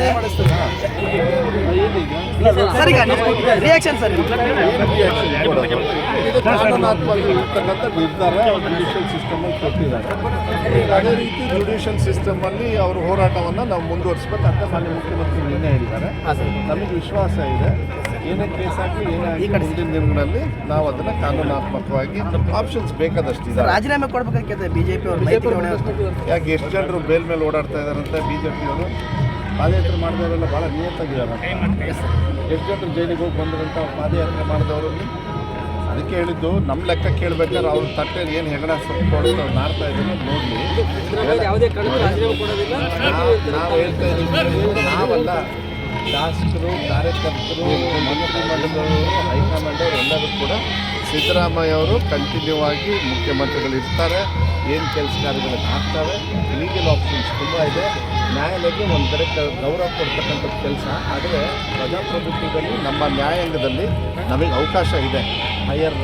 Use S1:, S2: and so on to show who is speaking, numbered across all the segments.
S1: ಇದೆ ಸರ್ ಈಗ reaction sir
S2: ಇದು ಕಾನೂನಾತ್ಮಕ ಇರ್ತಕ್ಕಂಥ ನಿರ್ಧಾರ ಜುಡಿಷಿಯಲ್ ಸಿಸ್ಟಮ್ ಅಲ್ಲಿ ಕೊಟ್ಟಿದ್ದಾರೆ ಈಗ ಅದೇ ರೀತಿ ಜುಡಿಷಿಯಲ್ ಸಿಸ್ಟಮ್ ಅಲ್ಲಿ ಅವ್ರ ಹೋರಾಟವನ್ನು ನಾವು ಮುಂದುವರಿಸಬೇಕಂತ ಮಾನ್ಯ ಮುಖ್ಯಮಂತ್ರಿ ನಿನ್ನೆ ಹೇಳಿದ್ದಾರೆ. ನಮಗೆ ವಿಶ್ವಾಸ ಇದೆ. ಏನೇ ಕೇಸ್ ಆಗಲಿ ಏನೇ ಆಗಲಿ ಮುಂದಿನ ದಿನಗಳಲ್ಲಿ ನಾವು ಅದನ್ನು ಕಾನೂನಾತ್ಮಕವಾಗಿ ಆಪ್ಷನ್ಸ್ ಬೇಕಾದಷ್ಟಿದೆ.
S1: ರಾಜೀನಾಮೆ ಕೊಡ್ಬೇಕಾಗ್ತದೆ ಬಿಜೆಪಿ ಅವರು
S2: ಯಾಕೆ ಎಷ್ಟು ಜನರು ಬೇಲ್ ಮೇಲೆ ಓಡಾಡ್ತಾ ಇದಾರೆ ಬಿ ಜೆ ಪಿಯವರು ಪಾದಯಾತ್ರೆ ಮಾಡಿದವರೆಲ್ಲ ಭಾಳ ನಿಯತ್ತಾಗಿದ್ದಾರೆ. ಎಷ್ಟು ಜನರು ಜೈಲಿಗೆ ಹೋಗಿ ಬಂದ್ರಂತ ಪಾದಯಾತ್ರೆ ಮಾಡಿದವರು ಅದಕ್ಕೆ ಹೇಳಿದ್ದು ನಮ್ಮ ಲೆಕ್ಕ ಕೇಳಬೇಕಾದ್ರೆ ಅವ್ರ ತಟ್ಟೆ ಏನು ಹೆಗಣ ಸ್ವಲ್ಪ ನಾಡ್ತಾ ಇದ್ದೀನಿ ನೋಡಲಿ. ನಾವು ಹೇಳ್ತಾ ಇದ್ದೀವಿ. ನಾವಲ್ಲ ಶಾಸಕರು ಕಾರ್ಯಕರ್ತರು ಮಂತ್ರಿಮಂಡಲದವರು ಹೈಕಮಾಂಡ್ ಅವರು ಎಲ್ಲರೂ ಕೂಡ ಸಿದ್ದರಾಮಯ್ಯ ಅವರು ಕಂಟಿನ್ಯೂ ಆಗಿ ಮುಖ್ಯಮಂತ್ರಿಗಳು ಇರ್ತಾರೆ. ಏನು ಕೆಲಸ ಕಾರ್ಯಗಳು ಆಗ್ತವೆ ಲೀಗಲ್ ಆಪ್ಷನ್ಸ್ ತುಂಬ ಇದೆ. ನ್ಯಾಯಾಲಯಕ್ಕೆ ಒಂದು ಕಡೆ ಗೌರವ ಕೊಡ್ತಕ್ಕಂಥ ಕೆಲಸ. ಆದರೆ ಪ್ರಜಾಪ್ರಭುತ್ವದಲ್ಲಿ ನಮ್ಮ ನ್ಯಾಯಾಂಗದಲ್ಲಿ ನಮಗೆ ಅವಕಾಶ ಇದೆ. ಹೈಯರ್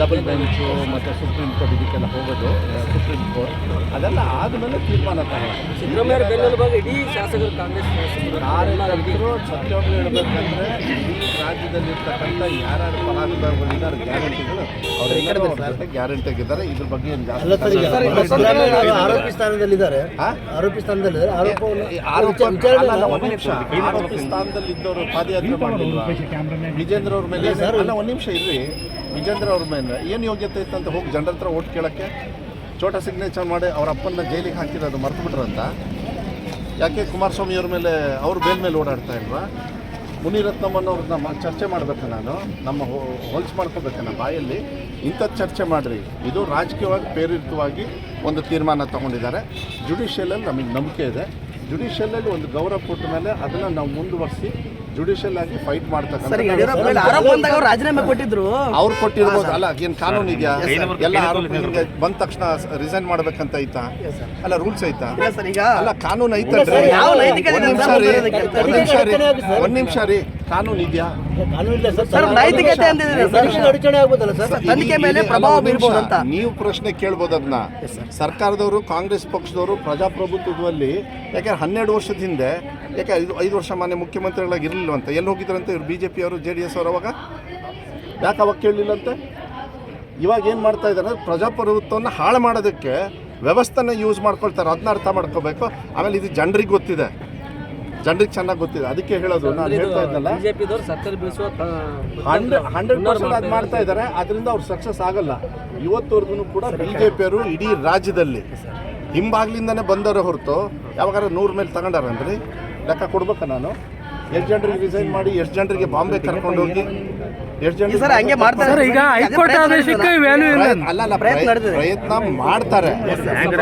S2: ಡಬಲ್ ಬೆಂಚು ಮತ್ತು ಸುಪ್ರೀಂ ಕೋರ್ಟ್ ಇದಕ್ಕೆಲ್ಲ ಹೋಗೋದು ಸುಪ್ರೀಂ ಕೋರ್ಟ್. ಅದೆಲ್ಲ ಆದಮೇಲೆ ತೀರ್ಮಾನ ತಗೊಳ್ಳೋದು
S3: ಸಿದ್ದರಾಮಯ್ಯ ಬೆನ್ನೆಲುಬಾಗಿ ಇಡೀ ಶಾಸಕರು ಕಾಂಗ್ರೆಸ್
S2: ಕಾರ್ಯಕರ್ತರು ಹೇಳ್ಬೇಕಂದ್ರೆ ರಾಜ್ಯದಲ್ಲಿರ್ತಕ್ಕಂಥ ಯಾರ್ಯಾರು ಫಲಾನುಭವಿಗಳಿದ್ದಾರೆ ಗ್ಯಾರಂಟಿಗಳು ಗ್ಯಾರಂಟಿ ಆಗಿದ್ದಾರೆ. ಇದ್ರ ಬಗ್ಗೆ ಏನು ಜಾಸ್ತಿ
S4: ಆರೋಪಿ ಸ್ಥಾನದಲ್ಲಿದ್ದಾರೆ? ಆರೋಪಿ ಸ್ಥಾನದಲ್ಲಿದ್ದಾರೆ
S2: ಆರೋಪ ಆರೋಪಿ ಸ್ಥಾನದಲ್ಲಿ ಇದ್ದವರು ಪಾದಯಾತ್ರೆ ಮಾಡಿದ್ರು. ವಿಜೇಂದ್ರ ಅವ್ರ ಮೇಲೆ ಅಲ್ಲ ಒಂದು ನಿಮಿಷ ಇರ್ರಿ. ವಿಜೇಂದ್ರ ಅವ್ರ ಮೇಲೆ. ಏನು ಯೋಗ್ಯತೆ ಅಂತ ಹೋಗಿ ಜನರ ಹತ್ರ ಓಟ್ ಕೇಳೋಕ್ಕೆ? ಚೋಟ ಸಿಗ್ನೇಚರ್ ಮಾಡಿ ಅವ್ರ ಅಪ್ಪನ ಜೈಲಿಗೆ ಹಾಕಿರೋದು ಮರ್ತು ಬಿಟ್ರಂತ ಯಾಕೆ ಕುಮಾರಸ್ವಾಮಿ ಅವ್ರ ಮೇಲೆ, ಅವ್ರ ಬೇಲ್ ಮೇಲೆ ಓಡಾಡ್ತಾ ಇಲ್ವಾ? ಮುನಿರತ್ನಮ್ಮನವ್ರನ್ನ ಮ- ಚರ್ಚೆ ಮಾಡಬೇಕು ನಾನು. ನಮ್ಮ ಹೊಲ್ಸ್ ಮಾಡ್ಕೋಬೇಕು ನಮ್ಮ ಬಾಯಲ್ಲಿ. ಇಂಥದ್ದು ಚರ್ಚೆ ಮಾಡಿರಿ. ಇದು ರಾಜಕೀಯವಾಗಿ ಪ್ರೇರಿತವಾಗಿ ಒಂದು ತೀರ್ಮಾನ ತಗೊಂಡಿದ್ದಾರೆ. ಜುಡಿಷಿಯಲಲ್ಲಿ ನಮಗೆ ನಂಬಿಕೆ ಇದೆ. ಜುಡಿಷಿಯಲಲ್ಲಿ ಒಂದು ಗೌರವ ಕೊಟ್ಟ ಮೇಲೆ ಅದನ್ನು ನಾವು ಮುಂದುವರಿಸಿ ಜುಡಿಷಿಯಲ್ ಆಗಿ ಫೈಟ್
S1: ಸರ್
S2: ಮಾಡ್ತಕ್ಕಂಥ
S1: ರಾಜೀನಾಮೆ ಕೊಟ್ಟಿದ್ರು.
S2: ಅವ್ರು ಕೊಟ್ಟಿರ್ಬೋದು. ಅಲ್ಲ ಏನು ಕಾನೂನು ಇದೆಯಾ? ಎಲ್ಲ ಆರೋಪಿಗಳಿಗೆ ಬಂದ ತಕ್ಷಣ ರಿಸೈನ್ ಮಾಡ್ಬೇಕಂತ ಐತಾ? ಅಲ್ಲ ರೂಲ್ಸ್ ಐತಾ?
S1: ಇಲ್ಲ ಸರ್ ಈಗ
S2: ಅಲ್ಲ ಕಾನೂನು ರೀ. ಒಂದ್ ನಿಮಿಷ ರೀ. ಒಂದ್ ನಿಮಿಷ ರೀ. ಕಾನೂನು ಇದೆಯಾ?
S4: ಕಾನೂನು ಇಲ್ಲ ಸರ್.
S1: ನೈತಿಕತೆ ಸರ್.
S4: ತನಿಖೆ ಅಡಚಣೆ ಆಗ್ಬೋದಲ್ಲ ಸರ್?
S1: ತನಿಖೆ ಮೇಲೆ ಪ್ರಭಾವ ಬೀರ್ಬೋದು ಅಂತ.
S2: ನೀವು ಪ್ರಶ್ನೆ ಕೇಳ್ಬೋದು ಅದನ್ನ ಸರ್ಕಾರದವರು ಕಾಂಗ್ರೆಸ್ ಪಕ್ಷದವರು ಪ್ರಜಾಪ್ರಭುತ್ವದಲ್ಲಿ ಯಾಕೆ ಹನ್ನೆರಡು ವರ್ಷದ ಹಿಂದೆ ಯಾಕೆ ಐದು ಐದು ವರ್ಷ ಮಾನ್ಯ ಮುಖ್ಯಮಂತ್ರಿಗಳಾಗಿ ಇರಲಿಲ್ವಂತ. ಎಲ್ಲಿ ಹೋಗಿದ್ರಂತೆ ಇವ್ರು ಬಿ ಜೆ ಪಿ ಅವರು ಜೆ ಡಿ ಎಸ್ ಅವರು ಅವಾಗ? ಯಾಕೆ ಅವಾಗ ಕೇಳಲಿಲ್ಲಂತೆ? ಇವಾಗ ಏನು ಮಾಡ್ತಾ ಇದ್ದಾರೆ? ಪ್ರಜಾಪ್ರಭುತ್ವವನ್ನು ಹಾಳು ಮಾಡೋದಕ್ಕೆ ವ್ಯವಸ್ಥೆನ ಯೂಸ್ ಮಾಡ್ಕೊಳ್ತಾರೆ. ಅದನ್ನ ಅರ್ಥ ಮಾಡ್ಕೋಬೇಕು. ಆಮೇಲೆ ಇದು ಜನರಿಗೆ ಗೊತ್ತಿದೆ. ಜನರಿಗೆ ಚೆನ್ನಾಗಿ ಗೊತ್ತಿದೆ. ಅದಕ್ಕೆ ಹೇಳೋದು ನಾನು ಹೇಳ್ತಾ ಇದ್ದಲ್ಲ
S3: ಬಿಜೆಪಿದವರು ಸರ್ಕಾರ ಬೀಸುವ
S2: ಹಂಡ್ರೆಡ್ ಹಂಡ್ರೆಡ್ ಪರ್ಸೆಂಟ್ ಅದು ಮಾಡ್ತಾ ಇದ್ದಾರೆ ಅದರಿಂದ ಅವ್ರು ಸಕ್ಸಸ್ ಆಗಲ್ಲ. ಇವತ್ತವರೆಗೂ ಕೂಡ ಬಿ ಜೆ ಪಿಯವರು ಇಡೀ ರಾಜ್ಯದಲ್ಲಿ ಹಿಂಬಾಗ್ಲಿಂದನೇ ಬಂದವರು ಹೊರತು ಯಾವಾಗಾರ ನೂರ ಮೇಲೆ ತಗೊಂಡಾರನ್ರಿ? ಲೆಕ್ಕ ಕೊಡ್ಬೇಕಾ ನಾನು? ಎಷ್ಟು ಜನರಿಗೆ ರಿಸೈನ್ ಮಾಡಿ ಎಷ್ಟು ಜನರಿಗೆ ಬಾಂಬೆ ಕರ್ಕೊಂಡು ಹೋಗಿ? ಎಷ್ಟು
S1: ಸರ್ ಹಂಗೆ ಮಾಡ್ತಾರೆ.
S5: ಸರ್ ಈಗ ಹೈಕೋರ್ಟ್ ಆದೇಶಕ್ಕೆ ವ್ಯಾಲ್ಯೂ ಇಲ್ಲ.
S2: ಅಲ್ಲ ಅಲ್ಲ
S1: ಪ್ರಯತ್ನ
S2: ಪ್ರಯತ್ನ ಪ್ರಯತ್ನ ಮಾಡ್ತಾರೆ.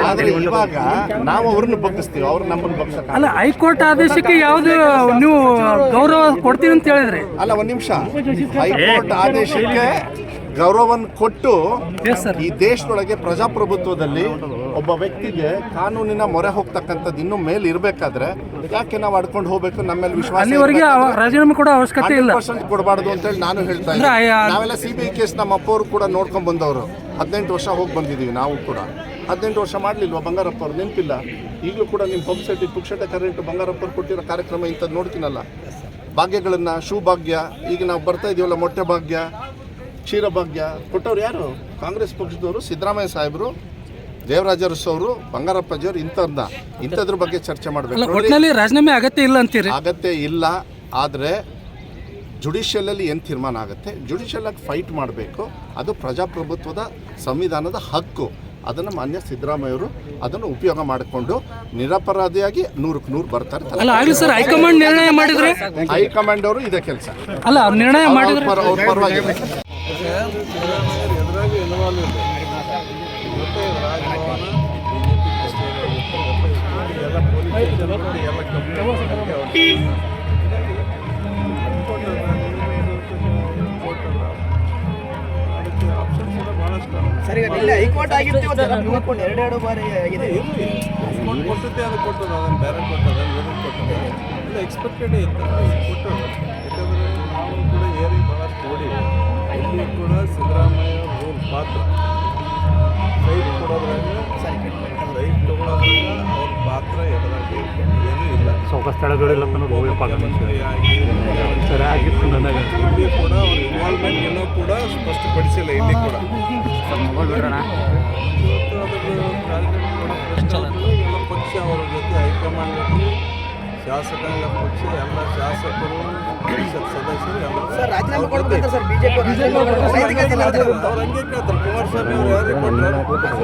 S2: ಆದ್ರೆ ಇವಾಗ ನಾವು ಅವ್ರನ್ನ ಬಗ್ಗಿಸ್ತೀವಿ ಅವ್ರು ನಮ್ಮನ್ನ ಬಗ್ಸಕ್ಕ
S5: ಅಲ್ಲ ಹೈಕೋರ್ಟ್ ಆದೇಶಕ್ಕೆ ಯಾವ್ದು ನೀವು ಗೌರವ ಕೊಡ್ತೀವಿ ಅಂತ ಹೇಳಿದ್ರಿ?
S2: ಅಲ್ಲ ಒಂದ್ ನಿಮಿಷ. ಹೈಕೋರ್ಟ್ ಆದೇಶಕ್ಕೆ ಗೌರವವನ್ನು ಕೊಟ್ಟು ಈ ದೇಶದೊಳಗೆ ಪ್ರಜಾಪ್ರಭುತ್ವದಲ್ಲಿ ಒಬ್ಬ ವ್ಯಕ್ತಿಗೆ ಕಾನೂನಿನ ಮೊರೆ ಹೋಗ್ತಕ್ಕಂಥದ್ದು ಇನ್ನೂ ಮೇಲೆ ಇರಬೇಕಾದ್ರೆ ಯಾಕೆ ನಾವು ಅಡ್ಕೊಂಡು ಹೋಗ್ಬೇಕು? ನಮ್ಮ ಮೇಲೆ ವಿಶ್ವಾಸ
S5: ರಾಜೀನಾಮೆ ಕೊಡೋ ಅವಶ್ಯಕತೆ ಇಲ್ಲ.
S2: ಪರ್ಸೆಂಟ್ ಕೊಡಬಾರ್ದು ಅಂತೇಳಿ ನಾನು ಹೇಳ್ತಾ ಇದ್ದೀನಿ. ನಾವೆಲ್ಲ ಸಿ ಬಿ ಐ ಕೇಸ್ ನಮ್ಮ ಅಪ್ಪವರು ಕೂಡ ನೋಡ್ಕೊಂಡು ಬಂದವರು. ಹದಿನೆಂಟು ವರ್ಷ ಹೋಗಿ ಬಂದಿದ್ದೀವಿ ನಾವು ಕೂಡ. ಹದಿನೆಂಟು ವರ್ಷ ಮಾಡಲಿಲ್ವ ಬಂಗಾರಪ್ಪ ಅವ್ರು? ನೆನಪಿಲ್ಲ? ಈಗಲೂ ಕೂಡ ನಿಮ್ಮ ಪಂಪ್ ಸೆಟ್ ಪುಕ್ಷಟ ಕರೆಂಟ್ ಬಂಗಾರಪ್ಪ ಅವ್ರು ಕೊಟ್ಟಿರೋ ಕಾರ್ಯಕ್ರಮ ಇಂಥದ್ದು ನೋಡ್ತೀನಲ್ಲ. ಭಾಗ್ಯಗಳನ್ನು ಶೂ ಭಾಗ್ಯ ಈಗ ನಾವು ಬರ್ತಾ ಇದೀವಲ್ಲ ಮೊಟ್ಟೆ ಭಾಗ್ಯ. ಕ್ಷೀರ ಭಾಗ್ಯ ಕೊಟ್ಟವ್ರು ಯಾರು? ಕಾಂಗ್ರೆಸ್ ಪಕ್ಷದವರು ಸಿದ್ದರಾಮಯ್ಯ ಸಾಹೇಬರು ದೇವರಾಜ ಅವರು ಬಂಗಾರಪ್ಪಜಿಯವರು ಇಂಥದ್ನ ಇಂಥದ್ರ ಬಗ್ಗೆ ಚರ್ಚೆ ಮಾಡಬೇಕು.
S5: ರಾಜೀನಾಮೆ ಅಗತ್ಯ ಇಲ್ಲ ಅಂತೀರಿ?
S2: ಅಗತ್ಯ ಇಲ್ಲ ಆದರೆ ಜುಡಿಷಿಯಲಲ್ಲಿ ಏನು ತೀರ್ಮಾನ ಆಗುತ್ತೆ? ಜುಡಿಷಿಯಲಾಗಿ ಫೈಟ್ ಮಾಡಬೇಕು. ಅದು ಪ್ರಜಾಪ್ರಭುತ್ವದ ಸಂವಿಧಾನದ ಹಕ್ಕು. ಅದನ್ನು ಮಾನ್ಯ ಸಿದ್ದರಾಮಯ್ಯವರು ಅದನ್ನು ಉಪಯೋಗ ಮಾಡಿಕೊಂಡು ನಿರಪರಾಧಿಯಾಗಿ ನೂರಕ್ಕೆ ನೂರು ಬರ್ತಾರೆ.
S5: ಸರ್ ಹೈಕಮಾಂಡ್ ನಿರ್ಣಯ ಮಾಡಿದ್ರೆ
S2: ಹೈಕಮಾಂಡ್ ಅವರು ಇದೇ ಕೆಲಸ.
S5: ಅಲ್ಲ ನಿರ್ಣಯ ಮಾಡಿದ್ರೆ
S2: ಅವ್ರ ಪರವಾಗಿ
S1: ಸರ್ ಈಗ ನಿನ್ನೆ ಹೈಕೋರ್ಟ್ ಆಗಿತ್ತು ಇವತ್ತು ಎಲ್ಲ ಮುಗಿದ್ಕೊಂಡು ಎರಡೆರಡು ಬಾರಿ ಆಗಿದೆ.
S6: ಡಿಸ್ಕೌಂಟ್ ಕೊಟ್ಟದ್ದೇ, ಅದು ಅದನ್ನು ಬೇರೆ ಕೊಟ್ಟದ ಇದನ್ನು ಕೊಟ್ಟದ ಇಲ್ಲ ಎಕ್ಸ್ಪೆಕ್ಟೆಡ್ ಇತ್ತು. ಕೊಟ್ಟರು ನಾವು ಕೂಡ ಏರಿ ಭಾಳಷ್ಟು ನೋಡಿವಿ ಇಲ್ಲಿ ಕೂಡ ಸಿದ್ದರಾಮಯ್ಯ ಅವ್ರ ಪಾತ್ರ. ಸೈಟ್ ಕೊಡೋದ್ರಾಗ ಸೈಟ್ ತೊಗೊಳೋದ್ರಾಗ ಅವ್ರ ಪಾತ್ರ ಎದುರಾಗಿ ಏನೂ ಇಲ್ಲ.
S7: ಸೌಕ ಸ್ಥಳಗಳಿಲ್ಲ ಆಗಿತ್ತು ನನಗೆ
S6: ಇಲ್ಲಿ ಕೂಡ ಅವ್ರ ಇನ್ವಾಲ್ವ್ಮೆಂಟ್ ಏನೋ ಕೂಡ ಸ್ಪಷ್ಟಪಡಿಸಿಲ್ಲ ಇಲ್ಲಿ ಕೂಡ. ಇವತ್ತು ಆಗ್ತದೆ. ಎಲ್ಲ ಪಕ್ಷ ಅವರ ಜೊತೆ ಹೈಕಮಾಂಡ್ ಜೊತೆ ಶಾಸಕಾಂಗ ಪಕ್ಷ ಎಲ್ಲ ಶಾಸಕರು
S1: ಸರ್ ರಾಜೀನಾಮೆ ಕೊಡ್ಬೇಕಂತ ಸರ್ ಬಿಜೆಪಿ
S6: ಅವ್ರು ಹಂಗೆ ಕೇಳ್ತಾರೆ ಕುಮಾರಸ್ವಾಮಿ ಅವರು ಯಾರಿಗೆ ಕೊಟ್ಟರು